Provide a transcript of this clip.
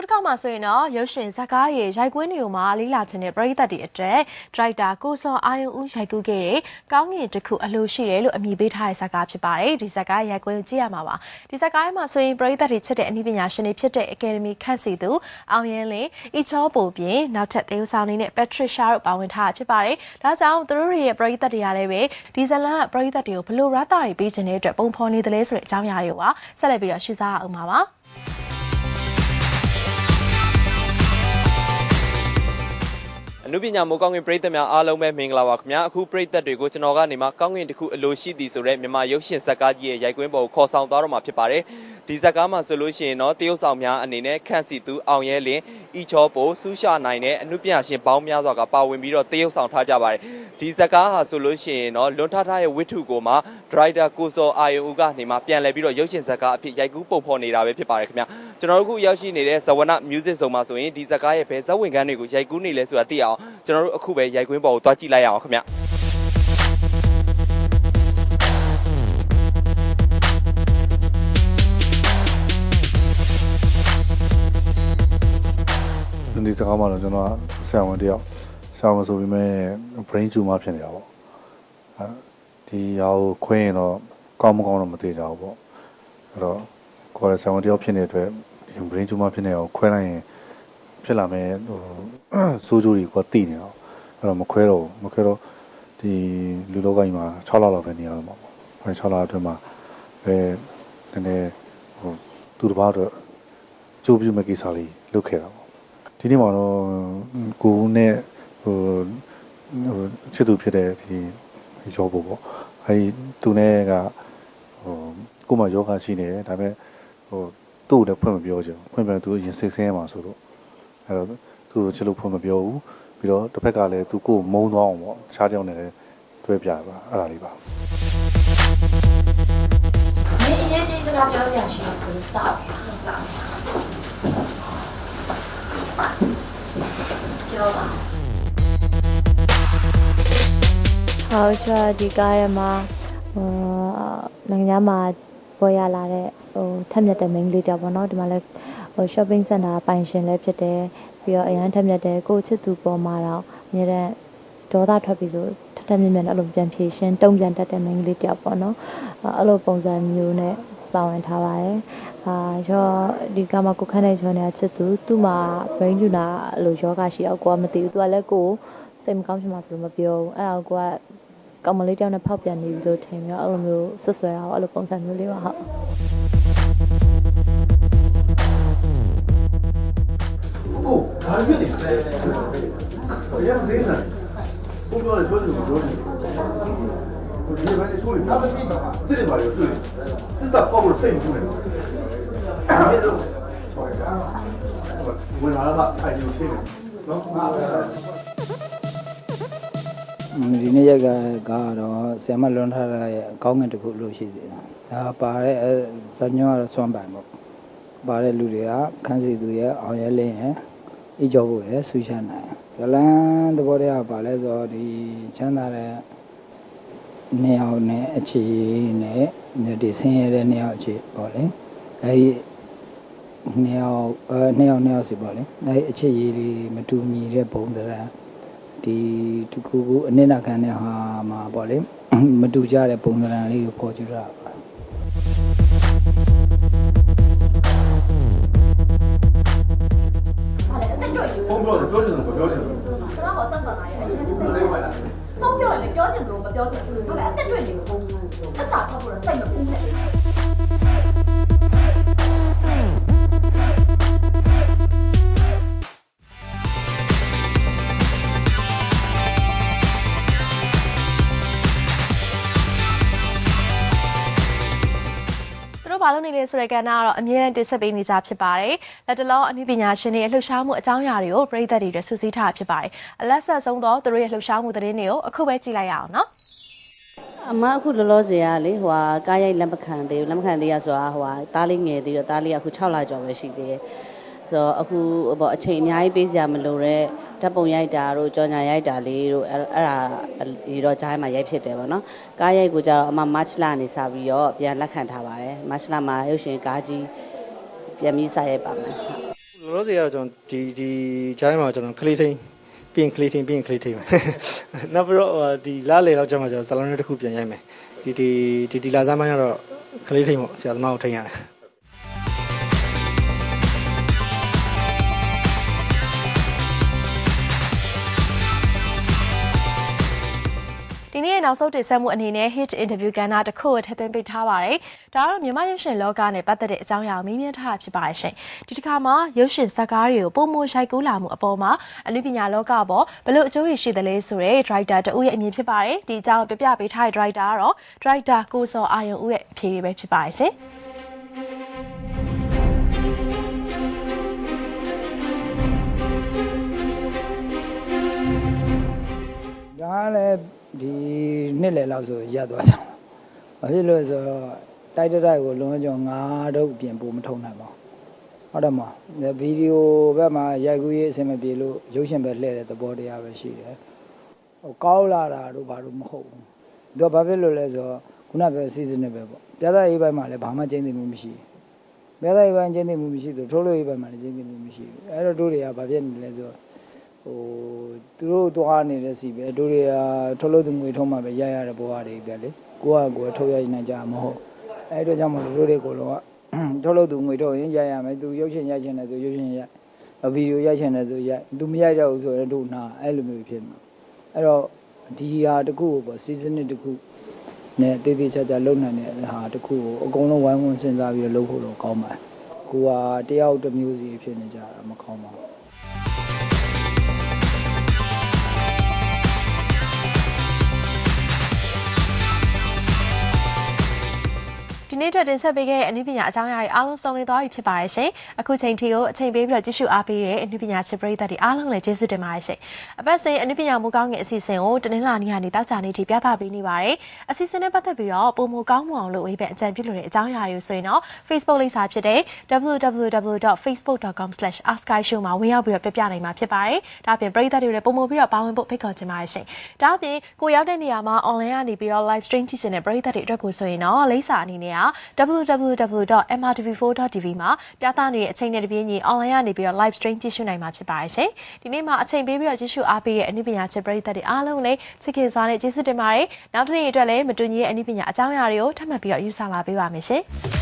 ခုတစ်ခါမှဆိုရင်တော့ရုပ်ရှင်ဇာတ်ကားရဲ့ရိုက်ကွင်းတွေကိုမှလေးလာခြင်းတဲ့ပရိသတ်တွေအတွက်ဒရိုက်တာကိုစောအာယုံဦးရိုက်ကူးခဲ့တဲ့ကောင်းငင်တစ်ခုအလိုရှိတယ်လို့အမည်ပေးထားတဲ့ဇာတ်ကားဖြစ်ပါတယ်ဒီဇာတ်ကားရိုက်ကွင်းကိုကြည့်ရမှာပါဒီဇာတ်ကားမှာဆိုရင်ပရိသတ်တွေချစ်တဲ့အနည်းပညာရှင်တွေဖြစ်တဲ့အကယ်ဒမီခန့်စီသူအောင်ရင်လင်းအီချောပူပြင်နောက်ထပ်သေယုဆောင်နေနဲ့ပက်ထရစ်ရှာတို့ပါဝင်ထားတာဖြစ်ပါတယ်ဒါကြောင့်သူတို့တွေရဲ့ပရိသတ်တွေကလည်းပဲဒီဇလန်ကပရိသတ်တွေကိုဘလို့ရတာတွေပေးခြင်းတဲ့အတွက်ပုံဖော်နေတယ်လဲဆိုတဲ့အကြောင်းအရာတွေကိုပါဆက်လက်ပြီးတော့ရှင်းစားအောင်ပါပါ အနုပညာမိုးကောင်းကင်ပရိသတ်များအားလုံးပဲမင်္ဂလာပါခင်ဗျာအခုပရိသတ်တွေကိုကျွန်တော်ကနေမှကောင်းကင်တစ်ခုအလိုရှိသည်ဆိုတဲ့မြန်မာရုပ်ရှင်ဇာတ်ကားကြီးရဲ့ရိုက်ကွင်းပေါ်ကိုခေါ်ဆောင်သွားတော့မှာဖြစ်ပါတယ်ဒီဇာတ်ကားမှာဆိုလို့ရှိရင်တော့တရုတ်ဆောင်များအနေနဲ့ခန့်စီသူအောင်ရဲလင်းဤချောပိုစူးရှာနိုင်တဲ့အနုပညာရှင်ပေါင်းများစွာကပါဝင်ပြီးတော့တရုတ်ဆောင်ထားကြပါတယ်ဒီဇာတ်ကားဟာဆိုလို့ရှိရင်တော့လွန်ထားထားရဲ့ဝိထုကိုမှဒရိုက်တာကိုစောအာယုံဦးကနေမှပြန်လည်ပြီးတော့ရုပ်ရှင်ဇာတ်ကားအဖြစ်ရိုက်ကူးပုံဖော်နေတာပဲဖြစ်ပါတယ်ခင်ဗျာ ကျွန်တော်တို့အခုရောက်ရှိနေတဲ့ဇဝန music ဆောင်မှာဆိုရင်ဒီဇာတ်ကားရဲ့ဘယ်ဇာတ်ဝင်ခန်းတွေကိုရိုက်ကူးနေလဲဆိုတာသိအောင်ကျွန်တော်တို့အခုပဲရိုက်ကွင်းပေါ်ကိုသွားကြည့်လိုက်ရအောင်ခင်ဗျာဒီစကားမှတော့ကျွန်တော်ဆရာဝန်တယောက်ဆရာဝန်ဆိုပြီးမဲ့ brain tumor ဖြစ်နေတာပေါ့အဲဒီဟာကိုခွင်းရင်တော့ကောင်းမကောင်းတော့မသိကြဘူးပေါ့အဲ့တော့ ကိုယ်ဆရာဝန်တယောက်ဖြစ်နေတဲ့အတွက်ဒီ brain tumor ဖြစ်နေအောင်ခွဲလိုက်ရင်ဖြစ်လာမဲ့ဟိုစိုးကြိုးတွေကတိနေတော့အဲ့တော့မခွဲတော့ဘူးမခွဲတော့ဒီလူလောကကြီးမှာ6လလောက်ပဲနေရတော့မှာပေါ့အဲ6လအတွင်းမှာပဲနည်းနည်းဟိုသူတစ်ပါးတော့ကြိုးပြမဲ့ကိစ္စလေးလုပ်ခဲ့တာပေါ့ဒီနေ့မှာတော့ကိုဦးနဲ့ဟိုဟိုချစ်သူဖြစ်တဲ့ဒီရောဘောပေါ့အဲဒီသူနဲ့ကဟိုကိုမယောဂရှိနေတယ်ဒါပေမဲ့ ဟိုသူ့ကိုလည်းဖွင့်မပြောချင်ဘူးဖွင့်ပြန်သူရင်စိတ်ဆင်းရမှာဆိုတော့အဲတော့သူ့ကိုချစ်လို့ဖွင့်မပြောဘူးပြီးတော့တစ်ဖက်ကလည်းသူကိုယ်မုန်းသွားအောင်ပေါ့တခြားကြောင်နဲ့လည်းတွဲပြပါအဲ့ဒါလေးပါမင်းအရေးကြီးစကားပြောစရာရှိလို့ဆိုစပြီစပြီပြောပါဟောချာဒီကားထဲမှာဟိုနိုင်ငံခြားမှာပေါ်ရလာတဲ့ဟိုထက်မြက်တဲ့ main လေးတောက်ပေါ့နော်ဒီမှာလည်းဟို shopping center ပိုင်ရှင်လည်းဖြစ်တယ်ပြီးတော့အရန်ထက်မြက်တဲ့ကိုယ့်ချစ်သူပေါ်မှာတော့အများတဲ့ဒေါသထွက်ပြီးဆိုထက်ထက်မြက်မြက်နဲ့အဲ့လိုပြန်ဖြေရှင်းတုံ့ပြန်တတ်တဲ့ main လေးတောက်ပေါ့နော်အဲ့လိုပုံစံမျိုးနဲ့ပါဝင်ထားပါတယ်အာရောဒီကမှာကိုခန့်တဲ့ချောနေတာချစ်သူသူ့မှာ brain tumor အလိုယောဂရှိတော့ကိုကမသိဘူးသူကလည်းကိုယ်စိတ်မကောင်းဖြစ်မှာဆိုလို့မပြောဘူးအဲ့ဒါကိုကိုကကောင်မလေးတယောက်နဲ့ဖောက်ပြန်နေပြီလို့ထင်ပြီးတော့အဲ့လိုမျိုးဆွဆွဲတာပေါ့အဲ့လိုပုံစံမျိုးလေးပါဟုတ် ဘာဖြစ်နေလဲ။ရမ်းစေးစမ်း။ဘုံပြောတယ်ပြောတယ်ပြောတယ်။ကိုဒီဘက်ချိုးနေတယ်။တိတယ်ပါလို့တွေ့။သစ္စာပေါက်လို့စိတ်မကူနဲ့။ဒီလိုဝင်လာတာအိုင်ဒီကိုချိန်တယ်။နော်။ဒီနေ့ရက်ကကတော့ဆရာမလွန်ထားတာရဲ့အကောင်းငင်တစ်ခုလို့ရှိသေးတယ်။ဒါပါတဲ့ဇညောကတော့စွမ်းပိုင်ပေါ့။ပါတဲ့လူတွေကခန်းစီသူရဲ့အောင်ရဲလင်းရဲ့ အကြောဖို့ရဲ့ဆူရှာနိုင်။ဇလန်သဘောတရားပါလဲဆိုတော့ဒီချမ်းသာတဲ့နေအောင်နဲ့အခြေနဲ့ဒီဆင်းရဲတဲ့နေအောင်အခြေပေါ့လေ။အဲဒီနေအောင်အဲနေအောင်နေအောင်စီပေါ့လေ။အဲဒီအခြေရည်တွေမတူညီတဲ့ဘုံတရံဒီတကူကူအနစ်နာခံတဲ့ဟာမှာပေါ့လေမတူကြတဲ့ပုံစံလေးကိုပေါ်ကြည့်ရပါ တို့ဘာလုပ်နေလဲဆိုတဲ့ကဏ္ဍကတော့အမြဲတမ်းတင်ဆက်ပေးနေကြဖြစ်ပါတယ်။လက်တလောအနည်းပညာရှင်တွေရဲ့လှုပ်ရှားမှုအကြောင်းအရာတွေကိုပြည်သက်တွေအတွက်စုစည်းထားတာဖြစ်ပါတယ်။အလက်ဆက်ဆုံးတော့သူတို့ရဲ့လှုပ်ရှားမှုသတင်းတွေကိုအခုပဲကြည့်လိုက်ရအောင်နော်အမအခုလောလောဆယ်ကလေဟိုဟာကားရိုက်လက်မခံသေးဘူးလက်မခံသေးရဆိုတာဟိုဟာတားလေးငယ်သေးတော့တားလေးကအခု6လကျော်ပဲရှိသေးတယ် ဆိုတော့အခုပေါ့အချိန်အများကြီးပေးစရာမလိုတဲ့ဓာတ်ပုံရိုက်တာတို့ကြော်ညာရိုက်တာလေးတို့အဲ့အဲ့ဒါဒီတော့ကြားထဲမှာရိုက်ဖြစ်တယ်ပေါ့နော်ကားရိုက်ကိုကြတော့အမမတ်လနေစပြီးတော့ပြန်လက်ခံထားပါတယ်မတ်လမှာရုပ်ရှင်ကားကြီးပြန်ပြီးစရိုက်ပါမယ်လလောလောဆယ်ကတော့ကျွန်တော်ဒီဒီဂျိုင်းမှာကျွန်တော်ခလေးထိန်ပြီးရင်ခလေးထိန်ပြီးရင်ခလေးထိန်မယ်နောက်ပြီးတော့ဟိုဒီလာလေလောက်ကျမှကျွန်တော်ဇာလန်တစ်ခုပြန်ရိုက်မယ်ဒီဒီဒီဒီလာစားမိုင်းကတော့ခလေးထိန်ပေါ့ဆရာသမားကိုထိန်ရတယ် ဒီနေ့ရဲ့နောက်ဆုံးတင်ဆက်မှုအနေနဲ့ hit interview ကဏ္ဍတစ်ခုကိုထည့်သွင်းပေးထားပါတယ်။ဒါကတော့မြန်မာရုပ်ရှင်လောကနဲ့ပတ်သက်တဲ့အကြောင်းအရာကိုမေးမြန်းထားတာဖြစ်ပါတယ်ရှင်။ဒီတစ်ခါမှာရုပ်ရှင်ဇာတ်ကားတွေကိုပုံမရိုက်ကူးလာမှုအပေါ်မှာအနုပညာလောကပေါ်ဘယ်လိုအကျိုးတွေရှိသလဲဆိုတဲ့ director တဦးရဲ့အမြင်ဖြစ်ပါတယ်။ဒီအကြောင်းပြပြပေးထားတဲ့ director ကတော့ director ကိုစောအာယုံဦးရဲ့အဖြေတွေပဲဖြစ်ပါတယ်ရှင်။ဒါကလည်း ဒီနှစ်လယ်လောက်ဆိုရပ်သွားကြအောင်ဘာဖြစ်လို့လဲဆိုတော့တိုက်တိုက်တိုက်ကိုလွန်ကြောင်ငါတို့ပြင်ပို့မထုံနိုင်ပါဘူးဟုတ်တယ်မလားဗီဒီယိုဘက်မှာရိုက်ကူးရေးအဆင်မပြေလို့ရုပ်ရှင်ပဲလှည့်တဲ့သဘောတရားပဲရှိတယ်ဟိုကောက်လာတာတို့ဘာလို့မဟုတ်ဘူးသူကဘာဖြစ်လို့လဲဆိုတော့ခုနပဲစီစဉ်နေပဲပေါ့ပြသရေးပိုင်းမှာလည်းဘာမှကျင်းသိမှုမရှိဘူးပြသရေးပိုင်းကျင်းသိမှုမရှိသူထိုးလို့ရေးပိုင်းမှာလည်းကျင်းသိမှုမရှိဘူးအဲ့တော့တို့တွေကဘာဖြစ်နေလဲဆိုတော့ ဟိုသူတို့သွားနေတဲ့စီပဲတို့တွေကထုတ်လို့သူငွေထုံးမှပဲရရတဲ့ဘဝတွေပဲလေကိုကကိုယ်ထုတ်ရနိုင်ကြမှာမဟုတ်အဲဒါကြောင့်မလို့တို့တွေကိုတော့ထုတ်လို့သူငွေထုတ်ရင်ရရမယ်သူရုပ်ရှင်ရိုက်ချင်တယ်သူရုပ်ရှင်ရိုက်ဗီဒီယိုရိုက်ချင်တယ်သူရိုက်သူမရိုက်တော့ဘူးဆိုရင်တို့နာအဲ့လိုမျိုးဖြစ်မှာအဲ့တော့ဒီဟာတစ်ခုကိုပေါ့စီဇန်တစ်တစ်ခုနဲ့တေးသေးချာချာလုံနိုင်တဲ့ဟာတစ်ခုကိုအကုန်လုံးဝိုင်းဝန်းစဉ်းစားပြီးတော့လုပ်ဖို့တော့ကောင်းပါတယ်ကိုကတယောက်တစ်မျိုးစီဖြစ်နေကြတာမကောင်းပါဘူး နေ့အတွက်တင်ဆက်ပေးခဲ့တဲ့အနုပညာအကြောင်းအရာတွေအားလုံးစုံလင်သွားပြီဖြစ်ပါတယ်ရှင်။အခုချိန်ထိကိုအချိန်ပေးပြီးတော့ကြည့်ရှုအားပေးတဲ့အနုပညာချစ်ပရိသတ်တွေအားလုံးလည်းကျေးဇူးတင်ပါတယ်ရှင်။အပတ်စဉ်အနုပညာမူကောင်းငယ်အစီအစဉ်ကိုတနင်္လာနေ့ကနေတောက်ကြနေ့ထိပြသပေးနေပါတယ်။အစီအစဉ်နဲ့ပတ်သက်ပြီးတော့ပုံမူကောင်းမွန်အောင်လို့ဝေးပဲအကြံပြုလို့တဲ့အကြောင်းအရာတွေကိုဆိုရင်တော့ Facebook လိပ်စာဖြစ်တဲ့ www.facebook.com/askshow မှာဝင်ရောက်ပြီးတော့ပြပြနိုင်မှာဖြစ်ပါတယ်။ဒါအပြင်ပရိသတ်တွေလည်းပုံမူပြီးတော့ပါဝင်ဖို့ဖိတ်ခေါ်ချင်ပါတယ်ရှင်။ဒါအပြင်ကိုရောက်တဲ့နေရာမှာ online ကနေပြီးတော့ live stream ကြည့်နေတဲ့ပရိသတ်တွေအတွက်ကိုဆိုရင်တော့လိပ်စာအနေနဲ့က www.mrtv4.tv မှာပြသနေတဲ့အချိန်နဲ့တပြေးညီ online ကနေပြီးတော့ live stream ကြည့်ရှုနိုင်မှာဖြစ်ပါတယ်ရှင်။ဒီနေ့မှာအချိန်ပေးပြီးတော့ကြည့်ရှုအားပေးတဲ့အနုပညာချစ်ပရိသတ်တွေအားလုံးလည်းချစ်ခင်စွာနဲ့ကျေးဇူးတင်ပါတယ်။နောက်တစ်နေ့အတွက်လည်းမတူညီတဲ့အနုပညာအကြောင်းအရာတွေကိုထပ်မံပြီးတော့ယူဆလာပေးပါမယ်ရှင်။